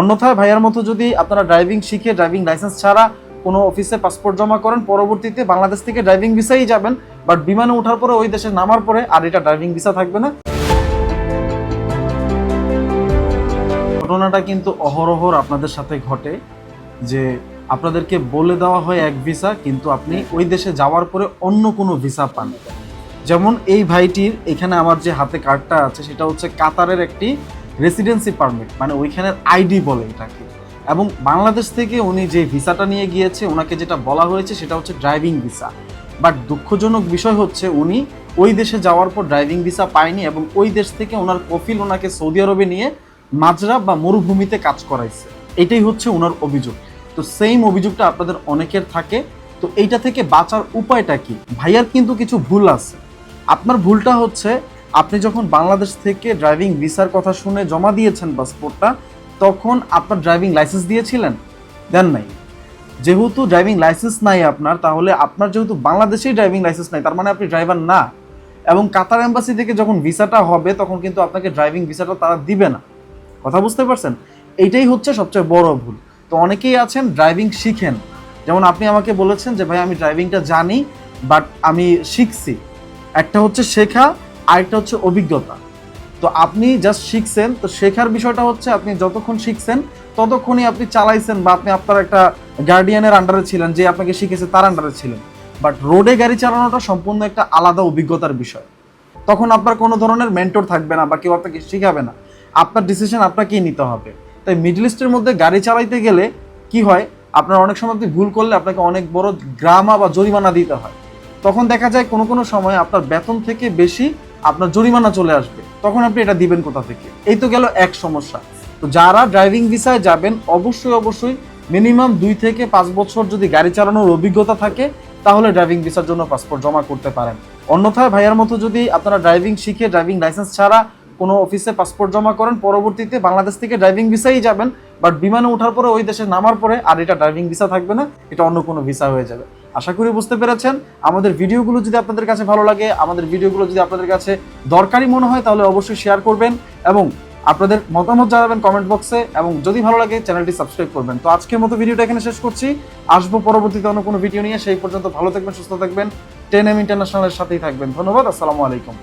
অন্যথায় ভাইয়ার মতো যদি আপনারা ড্রাইভিং শিখে ড্রাইভিং লাইসেন্স ছাড়া কোনো অফিসে পাসপোর্ট জমা করেন, পরবর্তীতে বাংলাদেশ থেকে ড্রাইভিং ভিসাই যাবেন বাট বিমানে ওঠার পরে ওই দেশে নামার পরে আর এটা ড্রাইভিং ভিসা থাকবে না। ঘটনাটা কিন্তু অহরহর আপনাদের সাথে ঘটে যে আপনাদেরকে বলে দেওয়া হয় এক ভিসা কিন্তু আপনি ওই দেশে যাওয়ার পরে অন্য কোনো ভিসা পান। যেমন এই ভাইটির এখানে আমার যে হাতে কার্ডটা আছে, সেটা হচ্ছে কাতারের একটি রেসিডেন্সি পারমিট মানে ওইখানের আইডি বলে এটাকে। এবং বাংলাদেশ থেকে উনি যে ভিসাটা নিয়ে গিয়েছে, ওনাকে যেটা বলা হয়েছে সেটা হচ্ছে ড্রাইভিং ভিসা। বাট দুঃখজনক বিষয় হচ্ছে উনি ওই দেশে যাওয়ার পর ড্রাইভিং ভিসা পায়নি এবং ওই দেশ থেকে ওনার কফিল ওনাকে সৌদি আরবে নিয়ে মাজরা বা মরুভূমিতে কাজ করাইছে। এটাই হচ্ছে ওনার অভিযোগ। তো সেম অভিযোগটা আপনাদের অনেকের থাকে। তো এইটা থেকে বাঁচার উপায়টা কি? ভাইয়ার কিন্তু কিছু ভুল আছে। আপনার ভুলটা হচ্ছে আপনি যখন বাংলাদেশ থেকে ড্রাইভিং ভিসার কথা শুনে জমা দিয়েছেন পাসপোর্টটা তখন আপনার ড্রাইভিং লাইসেন্স দিয়েছিলেন? দেন নাই। যেহেতু ড্রাইভিং লাইসেন্স নাই আপনার, তাহলে আপনার যেহেতু বাংলাদেশেই ড্রাইভিং লাইসেন্স নাই, তার মানে আপনি ড্রাইভার না। এবং কাতার এম্বাসি থেকে যখন ভিসাটা হবে, তখন কিন্তু আপনাকে ড্রাইভিং ভিসাটা তারা দিবে না। কথা বুঝতে পারছেন? এইটাই হচ্ছে সবচেয়ে বড় ভুল। তো অনেকেই আছেন ড্রাইভিং শিখেন। যেমন আপনি আমাকে বলেছেন যে, ভাই, আমি ড্রাইভিংটা জানি বাট আমি শিখছি। একটা হচ্ছে শেখা আরেকটা হচ্ছে অভিজ্ঞতা। তো আপনি জাস্ট শিখছেন, তো শেখার বিষয়টা হচ্ছে আপনি যতক্ষণ শিখছেন, ততক্ষণই আপনি চালাইছেন বা আপনি আপনার একটা গার্ডিয়ানের আন্ডারে ছিলেন, যে আপনাকে শিখেছে তার আন্ডারে ছিলেন। বাট রোডে গাড়ি চালানোটা সম্পূর্ণ একটা আলাদা অভিজ্ঞতার বিষয়। তখন আপনার কোনো ধরনের মেন্টর থাকবে না বা কেউ আপনাকে শিখাবে না। আপনার ডিসিশন আপনাকেই নিতে হবে। তাই মিডল ইস্টের মধ্যে গাড়ি চালাইতে গেলে কি হয়? আপনার অনেক সময় আপনি ভুল করলে আপনাকে অনেক বড় গ্রামা বা জরিমানা দিতে হয়। তখন দেখা যায় কোনো কোনো সময় আপনার বেতন থেকে বেশি আপনার জরিমানা চলে আসবে, তখন আপনি এটা দিবেন কোথা থেকে? এই তো গেল এক সমস্যা। তো যারা ড্রাইভিং ভিসায় যাবেন, অবশ্যই অবশ্যই মিনিমাম দুই থেকে পাঁচ বছর যদি গাড়ি চালানোর অভিজ্ঞতা থাকে, তাহলে ড্রাইভিং ভিসার জন্য পাসপোর্ট জমা করতে পারেন। অন্যথায় ভাইয়ার মতো যদি আপনারা ড্রাইভিং শিখে ড্রাইভিং লাইসেন্স ছাড়া কোনো অফিসে পাসপোর্ট জমা করেন, পরবর্তীতে বাংলাদেশ থেকে ড্রাইভিং ভিসাই যাবেন বাট বিমানে ওঠার পরে ওই দেশে নামার পরে আর এটা ড্রাইভিং ভিসা থাকবে না, এটা অন্য কোনো ভিসা হয়ে যাবে। আশা করি বুঝতে পেরেছেন। আমাদের ভিডিওগুলো যদি আপনাদের কাছে ভালো লাগে, আমাদের ভিডিওগুলো যদি আপনাদের কাছে দরকারি মনে হয়, তাহলে অবশ্যই শেয়ার করবেন এবং আপনাদের মতামত জানাবেন কমেন্ট বক্সে এবং যদি ভালো লাগে, চ্যানেলটি সাবস্ক্রাইব করবেন। তো আজকের মতো ভিডিওটা এখানে শেষ করছি। আসব পরবর্তীতে অন্য কোনো ভিডিও নিয়ে। সেই পর্যন্ত ভালো থাকবেন, সুস্থ থাকবেন। টেন এম ইন্টারন্যাশনালের সাথেই থাকবেন। ধন্যবাদ, আসসালামু আলাইকুম।